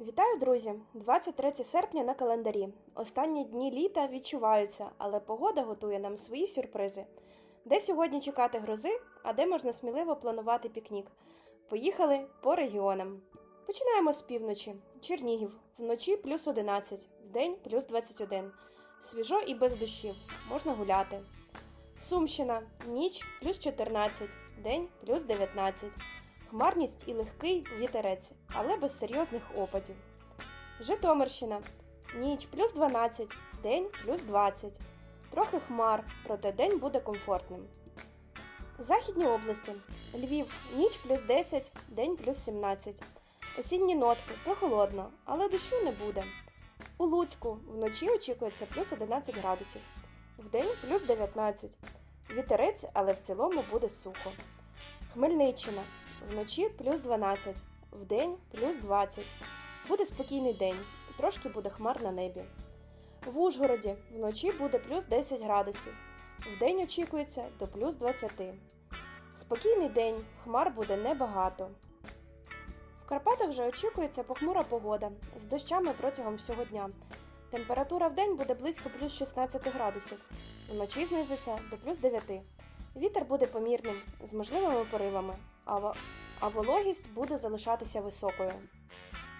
Вітаю, друзі! 23 серпня на календарі. Останні дні літа відчуваються, але погода готує нам свої сюрпризи. Де сьогодні чекати грози, а де можна сміливо планувати пікнік. Поїхали по регіонам. Починаємо з півночі. Чернігів вночі плюс 11, вдень плюс 21. Свіжо і без дощів. Можна гуляти. Сумщина ніч плюс 14, день плюс 19. Хмарність і легкий вітерець, але без серйозних опадів. Житомирщина ніч плюс 12, день плюс 20. Трохи хмар, проте день буде комфортним. Західні області Львів ніч плюс 10, день плюс 17. Осінні нотки прохолодно, але дощу не буде. У Луцьку вночі очікується плюс 11 градусів, вдень плюс 19. Вітерець, але в цілому буде сухо. Хмельниччина вночі плюс 12, вдень плюс 20. Буде спокійний день, трошки буде хмар на небі. В Ужгороді вночі буде плюс 10 градусів, вдень очікується до плюс 20. Спокійний день, хмар буде небагато. В Карпатах же очікується похмура погода з дощами протягом всього дня. Температура в день буде близько плюс 16 градусів, вночі знизиться до плюс 9. Вітер буде помірним з можливими поривами, а, во- а вологість буде залишатися високою.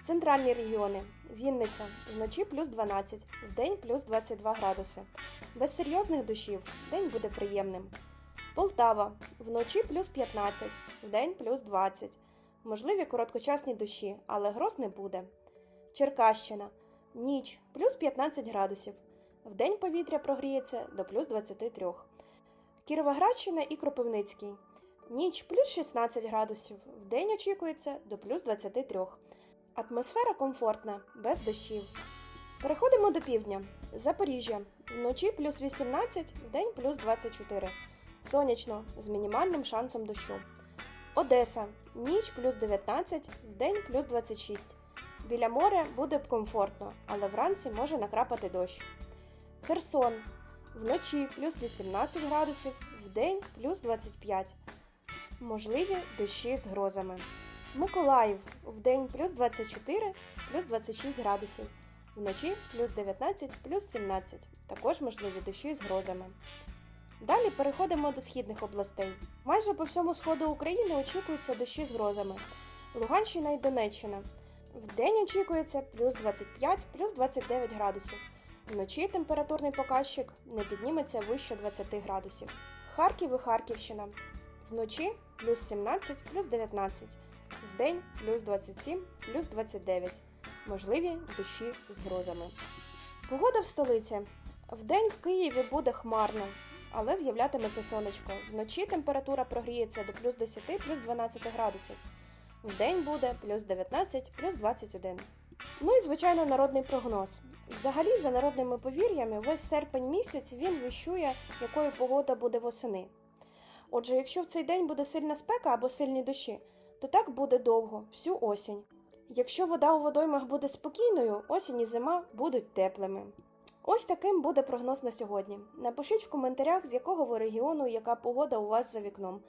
Центральні регіони Вінниця вночі плюс 12, вдень плюс 22 градуси. Без серйозних дощів день буде приємним. Полтава вночі плюс 15, вдень плюс 20. Можливі короткочасні дощі, але гроз не буде. Черкащина ніч плюс 15 градусів. Вдень повітря прогріється до плюс 23. Кіровоградщина і Кропивницький. Ніч плюс 16 градусів. Вдень очікується до плюс 23. Атмосфера комфортна, без дощів. Переходимо до півдня. Запоріжжя. Вночі плюс 18, вдень плюс 24. Сонячно з мінімальним шансом дощу. Одеса. Ніч плюс 19, вдень плюс 26. Біля моря буде комфортно, але вранці може накрапати дощ. Херсон. Вночі плюс 18 градусів, вдень плюс 25. Можливі дощі з грозами. Миколаїв вдень плюс 24, плюс 26 градусів. Вночі плюс 19, плюс 17. Також можливі дощі з грозами. Далі переходимо до східних областей. Майже по всьому сходу України очікуються дощі з грозами. Луганщина і Донеччина. Вдень очікується плюс 25, плюс 29 градусів. Вночі температурний показчик не підніметься вище 20 градусів. Харків і Харківщина. Вночі плюс 17, плюс 19. Вдень плюс 27, плюс 29. Можливі дощі з грозами. Погода в столиці. Вдень в Києві буде хмарно, але з'являтиметься сонечко. Вночі температура прогріється до плюс 10, плюс 12 градусів. Вдень буде плюс 19, плюс 21. Ну і звичайно народний прогноз. Взагалі, за народними повір'ями, весь серпень місяць він віщує, якою погода буде восени. Отже, якщо в цей день буде сильна спека або сильні дощі, то так буде довго, всю осінь. Якщо вода у водоймах буде спокійною, осінь і зима будуть теплими. Ось таким буде прогноз на сьогодні. Напишіть в коментарях, з якого ви регіону, яка погода у вас за вікном.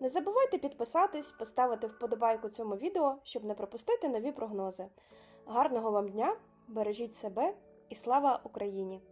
Не забувайте підписатись, поставити вподобайку цьому відео, щоб не пропустити нові прогнози. Гарного вам дня, бережіть себе і слава Україні!